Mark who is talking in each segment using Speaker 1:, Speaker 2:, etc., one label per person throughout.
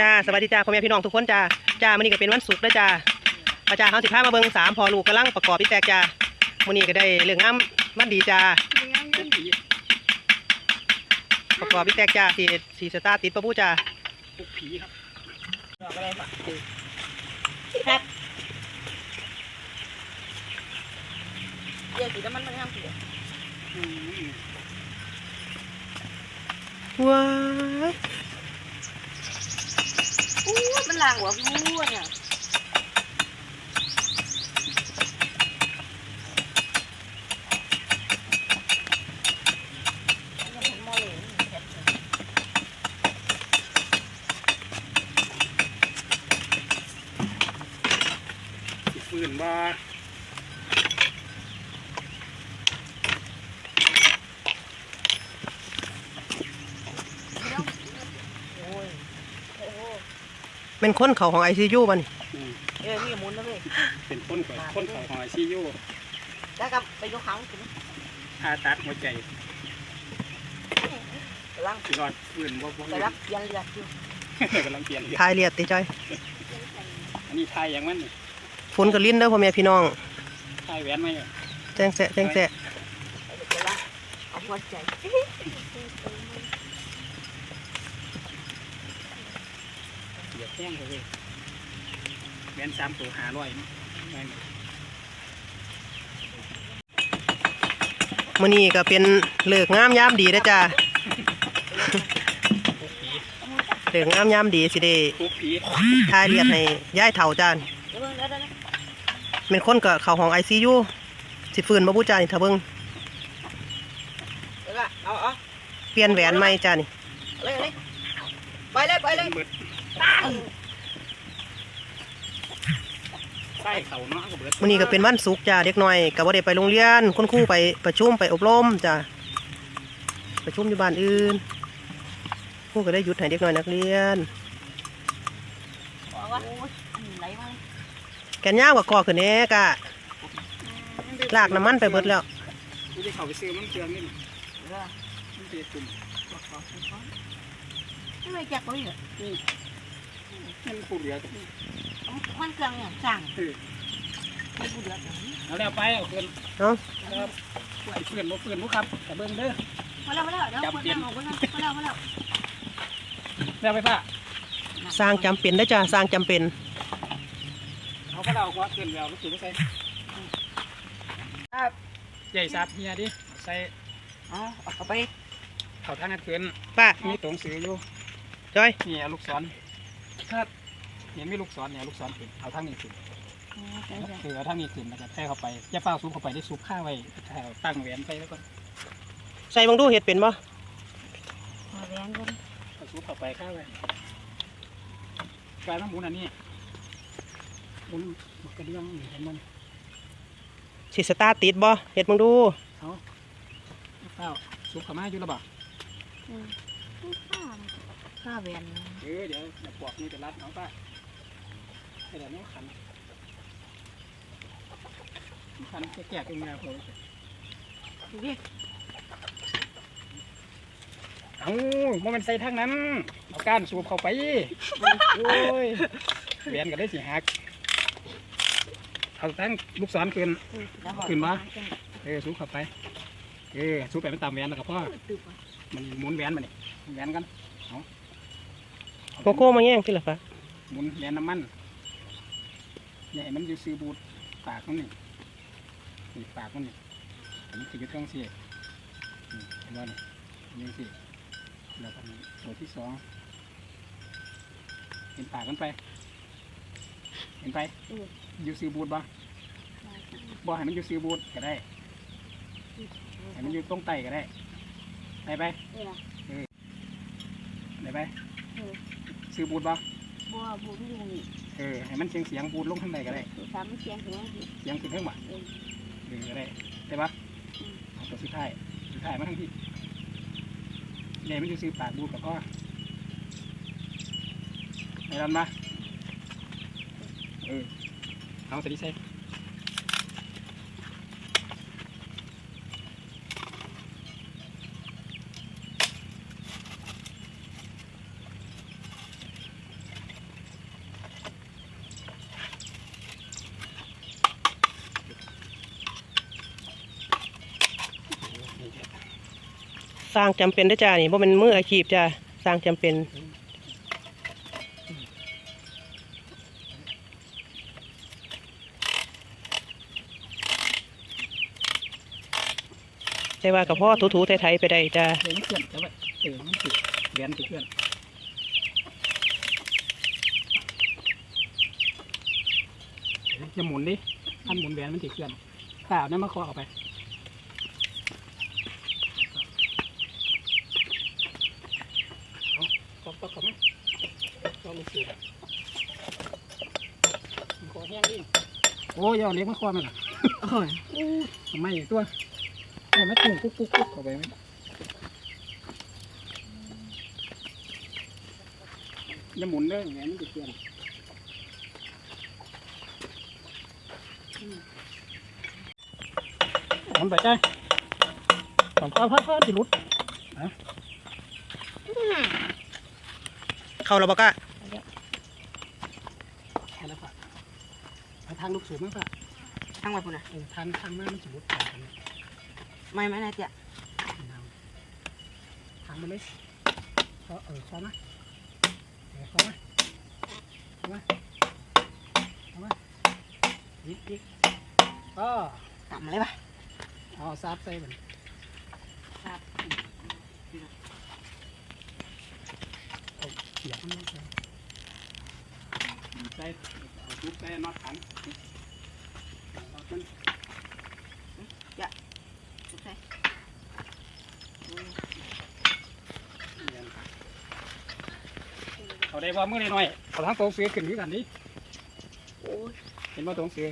Speaker 1: จ้าสวัสดีจ้าพ่อแม่พี่น้องทุกคนจ้าจ้ามื้อนี้ก็เป็นวันศุกร์แล้วจ้าอาจารย์เขาสิพามาเบิ่งสามพอลูกกำลังประกอบพิแตกจ้ามื้อนี้ก็ได้เรื่องงามมันดีจ้าประกอบพิแตกจ้าสีสีสตาร์ทติดประปูจ้า
Speaker 2: พวกผีครับ
Speaker 3: ครับเดี๋ยวสีน้ำมันมันงามสี
Speaker 2: อืม
Speaker 1: ว้าย
Speaker 3: อู้มันลางหัวฟูเนี่ย
Speaker 2: สิฟืนบ่
Speaker 1: เป็นคนเขาของไอซียูมัน
Speaker 2: อืม
Speaker 3: เออนี่หมุนนะเว้ย
Speaker 2: เป็นคนกับคนเขาของไอซียู
Speaker 3: แล้วก็ไปยกเขาถึง
Speaker 2: ผ่าตัดหัวใจ
Speaker 3: กำลัง
Speaker 2: สิรอดฟืนบ่บ่
Speaker 3: ไปรับยันเรืออยู่
Speaker 2: กำลังเปลี่ยนเรื่อง
Speaker 1: ทายเลียดติจ้อย
Speaker 2: อันนี้ทายอย่างมันนี่
Speaker 1: ฝนก็ลิ้นเด้อพ่อแม่พี่น้อง
Speaker 2: ทายแหวนไหมอะ
Speaker 1: แจ้งแสะแจ้งแสะ
Speaker 3: กำลังเอาหัวใจ
Speaker 2: เดี๋ยว แห้งเลยแหวนสามตัวหาร้อยมั้งแม่น
Speaker 1: มื้อนี้ก็เป็นเลิกงามยามดีเด้อจ้า
Speaker 2: พวกผี
Speaker 1: เลิกงามยามดีสิได้
Speaker 2: พวกผี
Speaker 1: ทายเลียดให้ยายเฒ่าจ้า
Speaker 3: เดี๋ยวเบิ่งเดี๋ยวเดี๋ยว
Speaker 1: เป็นคนกับเขาของไอซียูสิฟืนมาบูจานี่ถ้าเบิ่ง
Speaker 3: เดี๋ยวก็เอาเอา
Speaker 1: เปลี่ยนแหวนใหม่จ้านี่
Speaker 3: เลยเลยไปเลยไปเลย
Speaker 2: เบิด ใส่เขาเนาะก็เบิด
Speaker 1: มื้อนี้ก็เป็นวันศุกร์จ้าเด็กน้อยก็บ่ได้ไปโรงเรียนคุณครูไปประชุมไปอบรมจ้าประชุมอยู่บ้านอื่นครูก็ได้หยุดให้เด็กน้อยนักเรียน
Speaker 3: บอกว่าโอ้ยไหลมา
Speaker 1: แกนยาวกว่าก่อขึ้นแหน่กะลากน้ำมันไปเบิดแล้ว
Speaker 2: กูจะเข้าไปซื้อมันเครื่องนี่
Speaker 3: เดี๋ยว
Speaker 2: มันจะตุ่ม
Speaker 3: ไม่ไปจับเขาอีก
Speaker 2: มันผู้เหลือกับ
Speaker 3: มันเครื่องเนี่ยสั่ง
Speaker 2: เออ
Speaker 3: ไม่พูดเยอะ
Speaker 2: เอาแล้วไปเอาคืน
Speaker 1: เนาะ
Speaker 2: ครับไอ้เพื่อนบ่เพื่อนบ่ครับแต่เบิ่งเด้อ
Speaker 3: มาแล้วมาแล้วเดี๋ยวคนนั่งออกมาแล้วมาแล้วมาแล้ว
Speaker 2: แล้วไปพ่ะ
Speaker 1: สร้างจำเป็นได้อจ้าสร้างจำเป็น
Speaker 2: เอาก็เราก็ขึ้นแล้วรู้สึกว่าใส่
Speaker 3: ครับ
Speaker 2: ใหญ่ซับเฮียดิใส่
Speaker 3: เอาเอาไป
Speaker 2: เข่าทางนั้นขึ้น
Speaker 1: ป้า
Speaker 2: มีตรงสืออยู่
Speaker 1: จ้อย
Speaker 2: นี่เอาลูกศร ครับเห็นมีลูกศรเนี่ยเอาลูกศรขึ้นเอาทางนี้ขึ้นคือเอาทางนี้ขึ้นแล้วก็แท้เข้าไปอย่าเฝ้าซุปเข้าไปได้ซุปข้าไว้เอาตั้งแหวนไปแล้วก็
Speaker 1: ใส่บังดูเห็ดเป็นบ่
Speaker 3: มาแรงกัน
Speaker 2: เอาซุปเข้าไปข้าไว้กลายมาหมุนอันนี้หมุนบักกระเดื่องนี่เห็นมัน
Speaker 1: สิสตาร์ทติดบ่เห็ดบังดู
Speaker 2: เอาเฝ้าซุปเข้ามาอยู่แล้วบ่
Speaker 3: ข้า ข้าแวน
Speaker 2: เออเดี๋ยวเดี๋ยวปอกนี่จะรัดเอาป้าเดี๋ยวนี้ขันขันแก่ๆตรงนี้ครับผม
Speaker 3: เรียก
Speaker 2: เอาโมเมนใส่ทางนั้นเอาก้านสูบเข้าไปโอ้ยเวียนก็ได้สิหักเอาตั้งลูกศรขึ้นเออสูบเข้าไปเออสูบไปมันตามแหวนแล้วก็พ่อมันหมุนแหวนมานี่แหวนกันเอาเอา
Speaker 1: โกโก้มาแย่งที่ละฟ้า
Speaker 2: หมุนแหวนน้ำมันเนี่ยให้มันอยู่ซื้อบูดปากมันนี่นี่ปากมันนี่มันจะอยู่ตรงสี่นี่เห็นว่านี่นี่สิแล้วก็นี่ตัวที่สองเห็นปากมันไป เห็นไปอยู่ซื้อบูดบ่บ่ให้มันอยู่ซื้อบูดก็ได้ให้มันอยู่ตรงไตก็ได้ได้ไปได้ไป ซื้อบูดบ่
Speaker 3: บัวบัวที่ดูนี่
Speaker 2: เออให้มันเสียงเสียงบูดลงข้างในก็ได้
Speaker 3: สามเสียงถึง
Speaker 2: เสียงขึ้นเท่งบ่เออก็ได้ได้ปะเอาตัวสุดท้ายสุดท้ายมาทั้งที่เนี่ยมันอยู่ซื้อปากบูดกับพ่อไอ้รันมาเออเอาสวัสดีเซ่
Speaker 1: สร้างจำเป็นได้อจ้านี่บ่เป็นมืออาชีพจ้าสร้างจำเป็นใช่ว่ากับพ่อถูๆไทยๆไปได้จ้า
Speaker 2: เดี๋ยวมันเพื่อนจะไปเออมันติดแหวนติดเพื่อนจะหมุนดิท่านหมุนแหวนมันติดเพื่อนข้าวนั่นมาคอออกไปเอาตบตบเขาไหมเอาลูกสูบมันคอแห้งดิ โอ้ยเอาเล็กมาคอมันอะ
Speaker 3: โอ้ย
Speaker 2: ทำไมอีกตัวเอาไม่ตุ่มกุ๊กกุ๊กกุ๊กเข้าไปไหมอย่าหมุนเด้อแหวนมันติดเพื่อนหมุนไปใจสองข้าวพัดพัดจิรุด
Speaker 1: เข้าแล้วบอกะ
Speaker 2: แค่แล้วค่ะไปทางลูกสูบมั้งค่ะ
Speaker 3: ทั้งหมดพุ่นน่ะ
Speaker 2: เออทางทางหน้ามันจิรุด
Speaker 3: ไม่ไม่น่าจะ
Speaker 2: ทางมันเลยเออเออเข้ามาเออเข้ามาเข้ามาเข้ามายิกยิกก็
Speaker 3: ต่ำเลยปะ
Speaker 2: เอาซับใส่มัน
Speaker 3: ครับ
Speaker 2: เอาเขียบมันลงไปใส่ เอาทุบใส่น็อตขันน็อตมัน
Speaker 3: สุดท้าย
Speaker 2: เนียนเอาได้ว่ามือหน่อยๆเอาทั้งตรงเสือขึ้นด้วยกันดิ
Speaker 3: โอ้ย
Speaker 2: เห็นว่าตรงเสือ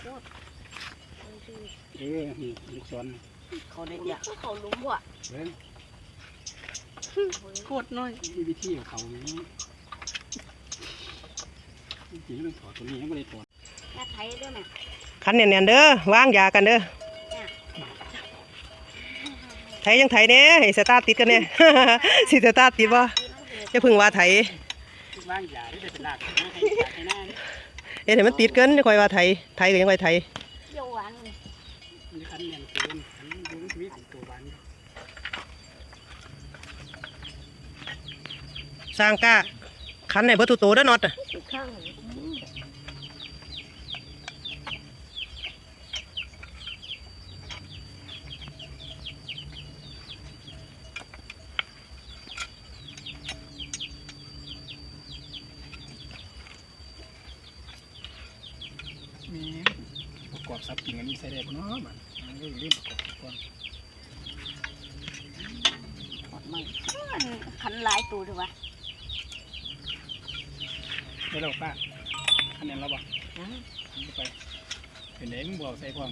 Speaker 3: โคตร
Speaker 2: เออนี่ลูกศร
Speaker 3: เขาได้เดียวเขาลุ้มว่ะ
Speaker 2: เบิ่ง
Speaker 3: โคตรน้อย
Speaker 2: มีวิธีของเขานี้ จริงๆมันถอดตัวนี้ยังไม่ได้ถอด
Speaker 3: แค่ไทยด้วยไหม
Speaker 1: คันแน่นๆเด้อวางยากันเด้อไถยังไถเน่ให้สตาร์ทติดกันเนี่ยสิสตาร์ทติดบ่จะพึ่งว่าไถ
Speaker 2: ว่างยาที่จะเป็นหลักไม่ให้ยาให้หน้านี่
Speaker 1: เฮ็ดให้มันติดกันจะค่อยว่าไถไถก็ยังค่อยไถ
Speaker 3: เยี่ยวหวานเลย
Speaker 2: มันจะคันเนียนเกินคันดูชีวิตตัววัน
Speaker 1: สร้างกล้าคันให้เบิดทุกตัวเด้อน็อตน่ะ
Speaker 3: สุดข้าง
Speaker 2: มีประกอบ ซับจริงอันนี้ใส่ได้ปะเนาะมันมันก็อยู่เรื่องประกอบก่อนถอดไม่
Speaker 3: มันขันหลายตัวด้วยวะ
Speaker 2: ได้แล้วป้าคันเนียนเราบ่
Speaker 3: นะ
Speaker 2: เอาไปเป็นไหนมึงบอกใส่ความ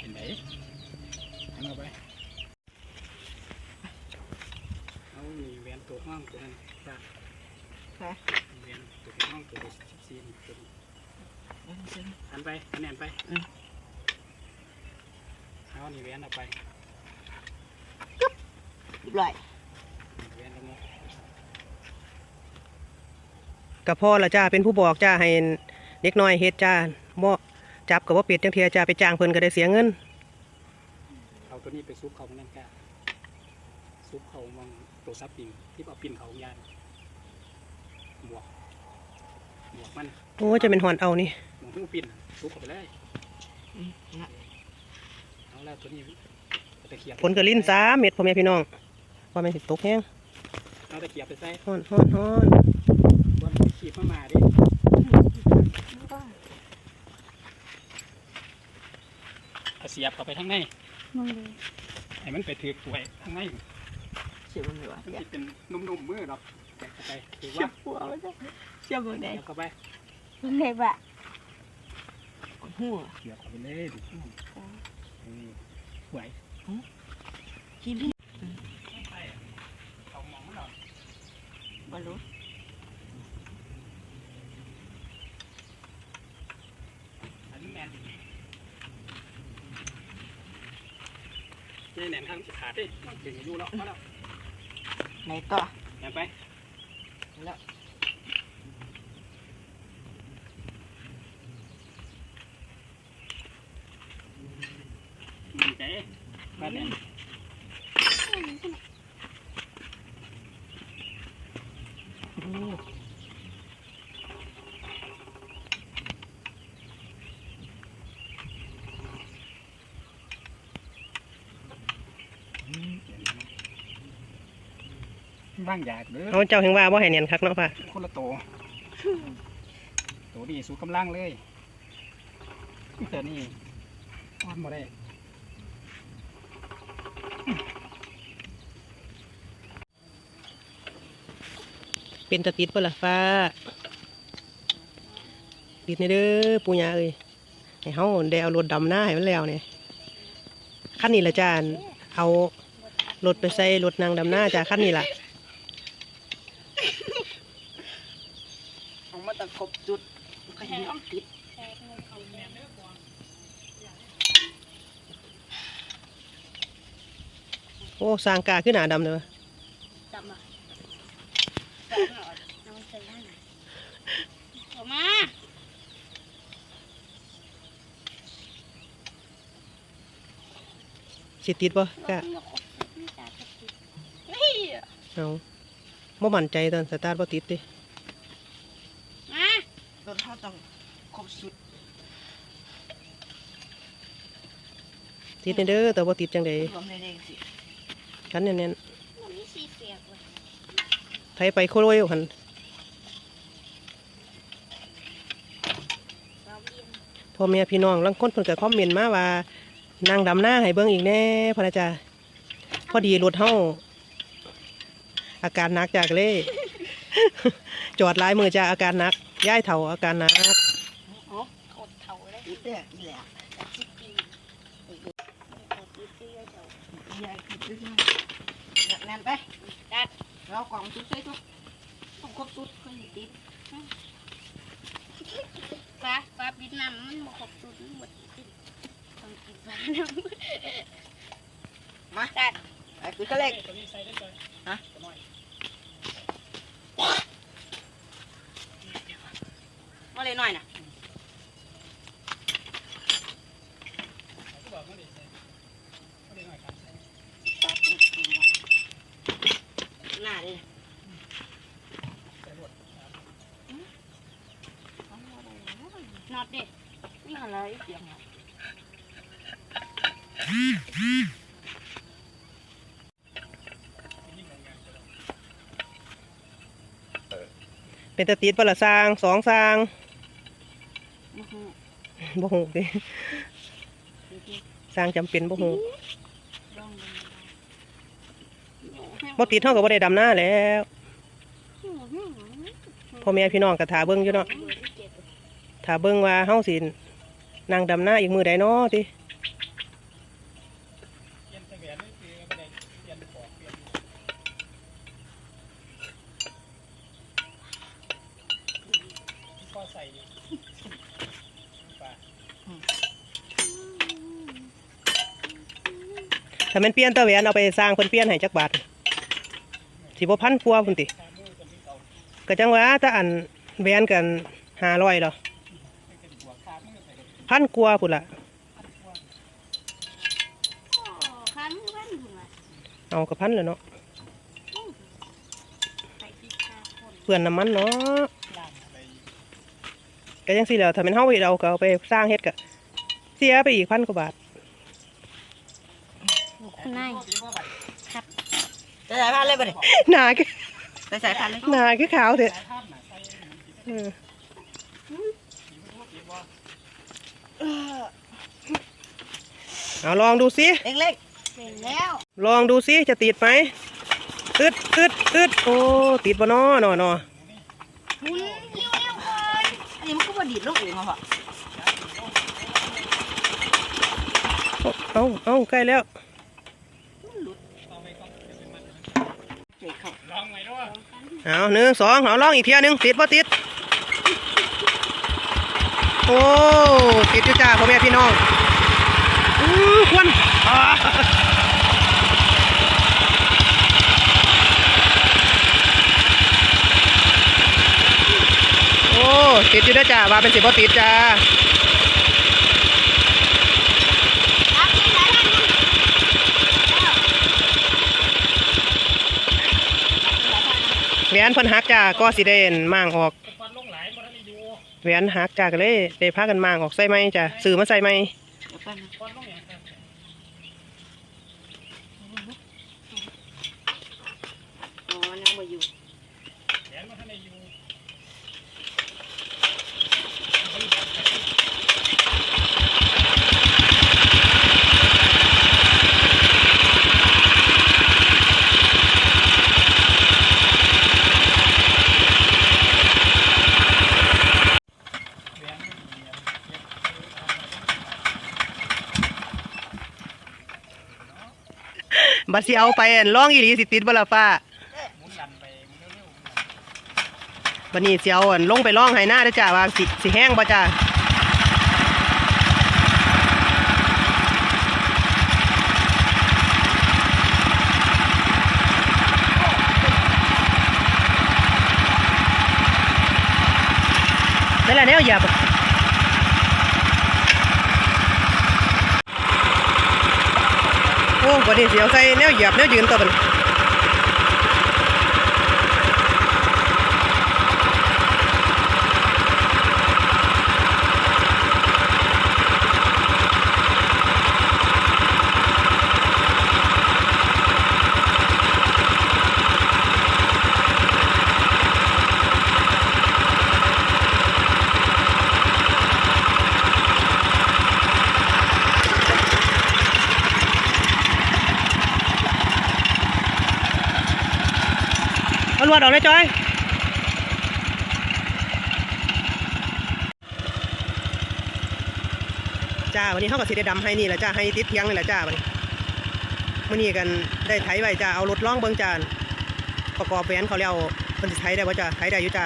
Speaker 2: เป็นไหนอันเอาไปเอานี่แหวนตัวห้องตัวนั้นป้า
Speaker 3: ไป
Speaker 2: แหวนตัวห้องตัวสิบสี่ตัวนี้อันไปอันแน่นไป เอานี่แหวนเอาไป
Speaker 3: เรียบร้อย
Speaker 2: แหวนตรงนี้
Speaker 1: กับพ่อละจ้าเป็นผู้บอกจ้าให้เด็กน้อยเฮ็ดจ้าบ่จับกับว่าเป็ดจังเทียจ้าไปจ้างเพิ่นก็ได้เสียเงิน
Speaker 2: เอาตัวนี้ไปซุปเขานั่นกะซุปเขามองตัวซับปิงที่เอาปินเขายานบวกบวกมัน
Speaker 1: โอ้จะเป็นหอนเอานี่ห
Speaker 2: มองเพิ่งปินซุปเขาไปเลย
Speaker 3: อืมนะ
Speaker 2: เอาแล้วตัวนี้เอาตะเขียบ
Speaker 1: ผลก็ลิ้นสามเม็ดพ่อแม่พี่น้องว่าแม่นสิตกแห้ง
Speaker 2: เอาตะเขียบไปใส่
Speaker 1: ฮ้อนฮ้อนฮ้อน
Speaker 2: ว่ามันขีบมามาดิเอาเสียบเข้าไปข้างใน
Speaker 3: มึงดู
Speaker 2: ให้มันไปถือป่วยข้างใน
Speaker 3: เชื่อมึงเลยวะ
Speaker 2: มัน
Speaker 3: เดี๋ยว
Speaker 2: จะเป็นนุ่มๆมือหรอกแกะเข้าไปถือ
Speaker 3: เชื่อ
Speaker 2: ว่า
Speaker 3: หัวมันจะเชื่อมึงไหน
Speaker 2: เสียบเข้าไป
Speaker 3: มึงไหนบะหัว
Speaker 2: เสียบเข้าไปเลยดิเออไหว
Speaker 3: กินลิ้น
Speaker 2: เอามองมันหรอก
Speaker 3: บอลลูน
Speaker 2: อันนี้แมนนี่แหนนข้างสิขาดดิถึงอยู่แล้วมาแล้ว
Speaker 3: ไหนต่อ
Speaker 2: แหนนไป
Speaker 3: แล้ว
Speaker 2: มันใจบ้านแหนน บ้างอยากเด้อ
Speaker 1: เอาเจ้าแห่งว่าบ่ให้เนียนคักเนาะป่ะ
Speaker 2: คนละโต โตดีสู้กำลังเลยแต่นี่อ้อนมาได้
Speaker 1: เป็นตะติดเปล่าฟ้า ติดในเด้อปูยาเอ้ยให้เฮาได้เอารถดำหน้าให้มันแล้วเนี่ยคันนี้ละจ้าเอารถไปใส่รถนางดำหน้าจ้าคันนี้ล่ะ
Speaker 3: เอามาตะกบจุดก็ยังต้องติด
Speaker 1: โอ้สร้างกาขึ้นหนาดำเลยวะ
Speaker 3: จำอะน้ องใส่ให้ออกมา
Speaker 1: สิติดป่ะกะ
Speaker 3: นี่
Speaker 1: เอาบ่มั่นใจตอนสตาร์ทบ่ติดติ
Speaker 3: มาโดนเขาต้องครบสุด
Speaker 1: ติดในเด้อแต่บ่ติดจังได
Speaker 3: รวมในเด้งสิ
Speaker 1: คันแน่น
Speaker 3: มันมีสีเสียบเว้ย
Speaker 1: ๆ ไทยไปโคโรยหัน
Speaker 3: เราเรียน
Speaker 1: พ่อแม่พี่น้องลางคนเพิ่นก็คอมเมนต์มาว่านางดำหน้าให้เบิ่งอีกแน่พะนะจ้าพอดีรถเฮาอาการหนักจากเลยจอดหลายมือจ้าอาการหนักย้ายเฒ่าอาการหนัก
Speaker 3: โอ้โคตรเท่าเลยติดเลยอีแหละจิบปีติดเยอะเท่าใหญ่ติดเยอะแน่นไปดัด เรากล่องชุดใส่ทุกต้องครบชุดคนติดปลาปลาปิดน้ำมันบ่ครบชุดมันหมดติดต้องกินปลาน้ำมาดัดไอ้คือทะเลฮะมาเลยหน่อยน่ะ หน้าดินอดดินี่อะไรเสียงอะ
Speaker 1: เป็นตะติดบ่ละสร้างสองสร้าง
Speaker 3: อื้อหือ
Speaker 1: บ่ฮู้ติสร้างจำเป็นบ่ฮู้
Speaker 3: ลองดู
Speaker 1: บ่ติดเฮาก็บ่ได้ดำหน้าแล้ว
Speaker 3: อื้อหือ
Speaker 1: พ่อแม่พี่น้องก็ท่าเบิ่งอยู่เนาะถ้าเบิ่งว่าเฮาสินางดำหน้าอีกมือใดเนาะติ
Speaker 2: เปลี่ยนแต่แหวนไม่เปลี่ยนไม่ได้เปลี่ยนปอกเปลี่ยนข้อใส่ดิปลา
Speaker 1: ถ้ามันเปลี่ยนตะแหวนเอาไปสร้างเพิ่นเปลี่ยนให้จักบาทสิบพันกว่าพุ่นติ
Speaker 2: ก็
Speaker 1: จังว่าถ้าอันแหวนกัน500ดอก
Speaker 2: ไม่เป็นหัวขามือใส่กัน
Speaker 1: พันกว่าพุ่นละเอากับพันแล้วเนาะเปื้อนน้ำมันเนาะก็จังซี่แหล้วถ้าแม่นเฮาไปเอาก็เอาไปสร้างเฮ็ดก็เสียไปอีกพันกว่าบาทา
Speaker 3: ย
Speaker 2: ตีว่าบัตร
Speaker 3: จะใส่ผ้าเลยป่ะเนี่ย
Speaker 1: หน้าคือ
Speaker 3: จะใส่ผ้าเลย
Speaker 1: หน้าคือขาวเถอะ
Speaker 2: สายภาพหนาใส่หนังติด
Speaker 1: เออ
Speaker 2: ติดว่า
Speaker 1: เอาลองดูสิ
Speaker 3: เล็กๆเสร็จแล้ว
Speaker 1: ลองดูสิจะติดไหมตึดตึดตึดโอ้ติดบ่นอหนอหนอ
Speaker 3: หมุนเลี้ยวๆก่อนอันนี้มันก็บดีดลูกเองเหรอพ่อ
Speaker 1: เอาเอาใกล้แล้ว
Speaker 3: เอา
Speaker 1: หนึ่งสองเอาลองอีกเทียหนึ่งติดบ่ติด โอ้ติดจ้าพ่อแม่พี่น้องอู้ควันโอ้ติดอยู่ด้จ้าว่าเป็นสิบ่ติดจ้า
Speaker 3: รับที่ไหนล่ะ
Speaker 1: แหวนเพันหักจ้าก็สิได้อั่นม่างออก
Speaker 2: เหรียบ่ทันได้อยู่
Speaker 1: แหวนหักจ้าก็เลยได้พากันมั่างออกใส่ไหมจ้าซื้อมาใส่ไหม
Speaker 2: อ๋
Speaker 3: อนั่งมาอยู่
Speaker 2: แขนบ่ทันได้อยู่
Speaker 1: บัดสิเอาไปอั่นร้องอีหลีสิติดบ่ล่ะฟ้า
Speaker 2: หมุนดันไปหมุนเร็ว
Speaker 1: บัดนี้สิเอาอันลงไปร้องให้หน้าเด้อจ้าว่าสิสิแห้งบ่จ้านั่นแหละแนวเหยียบโอ้บัดนี้สิเอาใส่แนวเหยียบแนวยืนตัวบัดนี้ จอยจ้าวันนี้เขาก็สิได้ดำให้นี่แหละจ้าให้ติดเทียงนี่แหละจ้าวันนี้มื่อนี้กันได้ไถไว้จ้าเอารถล่องเบิ้งจานประกอบแหวนเขาเรียกมันสิไถได้ป่จ้าไถได้อยู่จ้า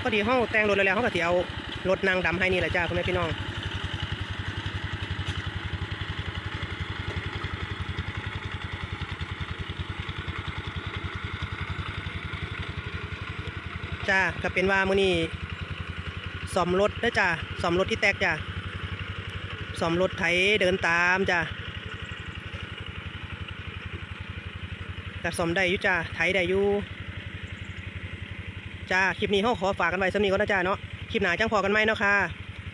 Speaker 1: พอดีห้องแต่งรถแล้วเขาก็สิเอา รถนางดำให้นี่แหละจ้าพ่อแม่พี่น้องจ้าก็เป็นว่ามื้อนี้ซ่อมรถเด้จ้าซ่อมรถที่แตกจ้าซ่อมรถไถเดินตามจ้าก็ซ่อมได้อยู่จ้าไถได้อยู่จ้าคลิปนี้เฮาขอฝากกันไว้สำนี้ก่อนนะจ้าเนาะ คลิปหนาจังพอกันไหมเนาะค่ะ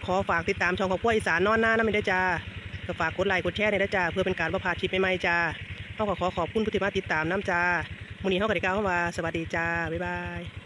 Speaker 1: ขอฝากติดตามช่องขอบครัวอีสานนอนหน้านั่นไม่ได้จ้าก็ฝากกดไลค์กดแชร์ในอยเด้จ้าเพื่อเป็นการประพาชิปใหม่ๆจ้าต้องขอขอบคุณผู้ที่มาติดตามน้ำจ้ามูนี้เฮาก็ได้กล่าเข้ามาสวัสดีจ้าบ๊ายบาย